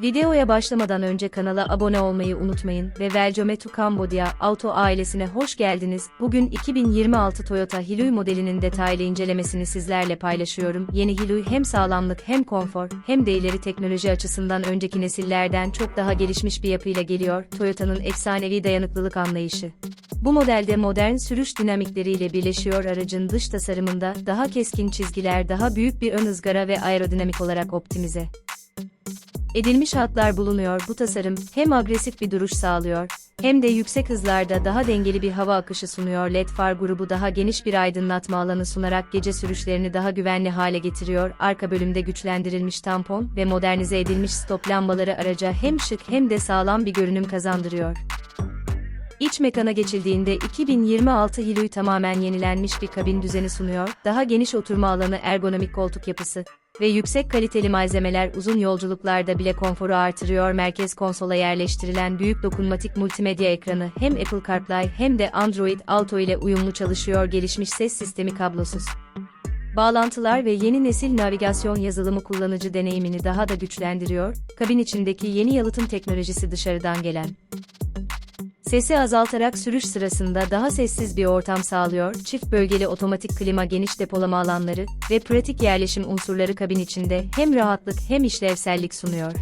Videoya başlamadan önce kanala abone olmayı unutmayın ve Welcome to Cambodia Auto ailesine hoş geldiniz. Bugün 2026 Toyota Hilux modelinin detaylı incelemesini sizlerle paylaşıyorum. Yeni Hilux hem sağlamlık hem konfor hem de ileri teknoloji açısından önceki nesillerden çok daha gelişmiş bir yapıyla geliyor. Toyota'nın efsanevi dayanıklılık anlayışı. Bu modelde modern sürüş dinamikleriyle birleşiyor aracın dış tasarımında daha keskin çizgiler daha büyük bir ön ızgara ve aerodinamik olarak optimize edilmiş hatlar bulunuyor. Bu tasarım hem agresif bir duruş sağlıyor hem de yüksek hızlarda daha dengeli bir hava akışı sunuyor. LED far grubu daha geniş bir aydınlatma alanı sunarak gece sürüşlerini daha güvenli hale getiriyor. Arka bölümde güçlendirilmiş tampon ve modernize edilmiş stop lambaları araca hem şık hem de sağlam bir görünüm kazandırıyor. İç mekana geçildiğinde 2026 Hilux tamamen yenilenmiş bir kabin düzeni sunuyor, daha geniş oturma alanı ergonomik koltuk yapısı ve yüksek kaliteli malzemeler uzun yolculuklarda bile konforu artırıyor. Merkez konsola yerleştirilen büyük dokunmatik multimedya ekranı hem Apple CarPlay hem de Android Auto ile uyumlu çalışıyor. Gelişmiş ses sistemi kablosuz. Bağlantılar ve yeni nesil navigasyon yazılımı kullanıcı deneyimini daha da güçlendiriyor. Kabin içindeki yeni yalıtım teknolojisi dışarıdan gelen Sesi azaltarak sürüş sırasında daha sessiz bir ortam sağlıyor, çift bölgeli otomatik klima geniş depolama alanları ve pratik yerleşim unsurları kabin içinde hem rahatlık hem işlevsellik sunuyor.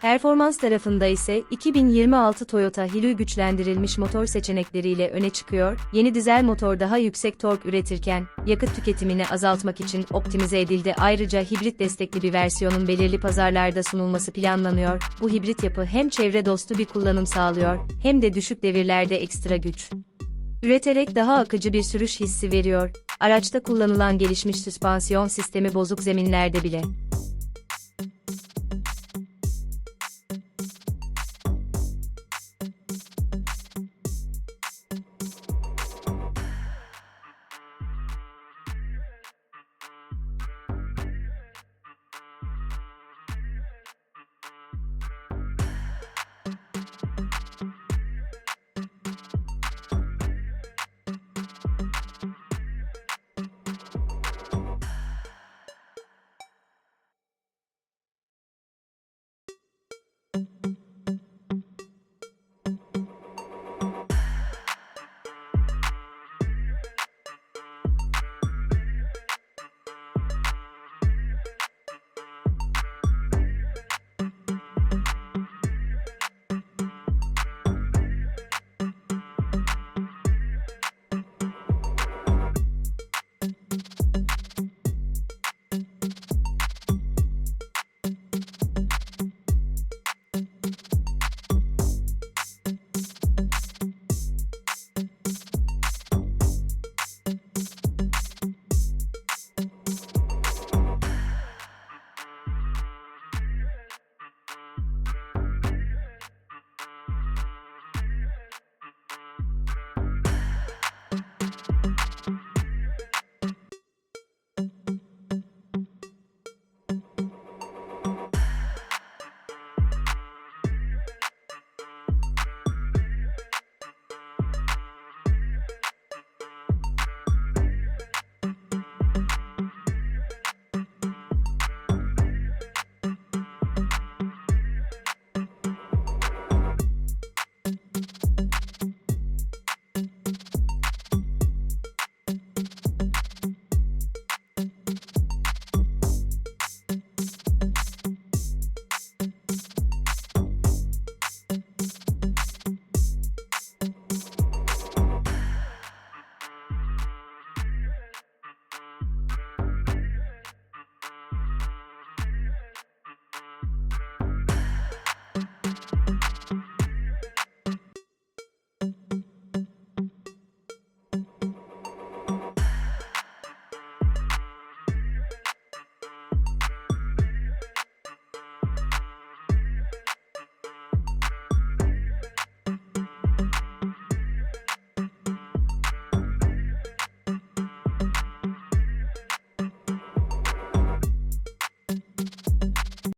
Performans tarafında ise 2026 Toyota Hilux güçlendirilmiş motor seçenekleriyle öne çıkıyor. Yeni dizel motor daha yüksek tork üretirken, yakıt tüketimini azaltmak için optimize edildi. Ayrıca hibrit destekli bir versiyonun belirli pazarlarda sunulması planlanıyor. Bu hibrit yapı hem çevre dostu bir kullanım sağlıyor, hem de düşük devirlerde ekstra güç üreterek daha akıcı bir sürüş hissi veriyor. Araçta kullanılan gelişmiş süspansiyon sistemi bozuk zeminlerde bile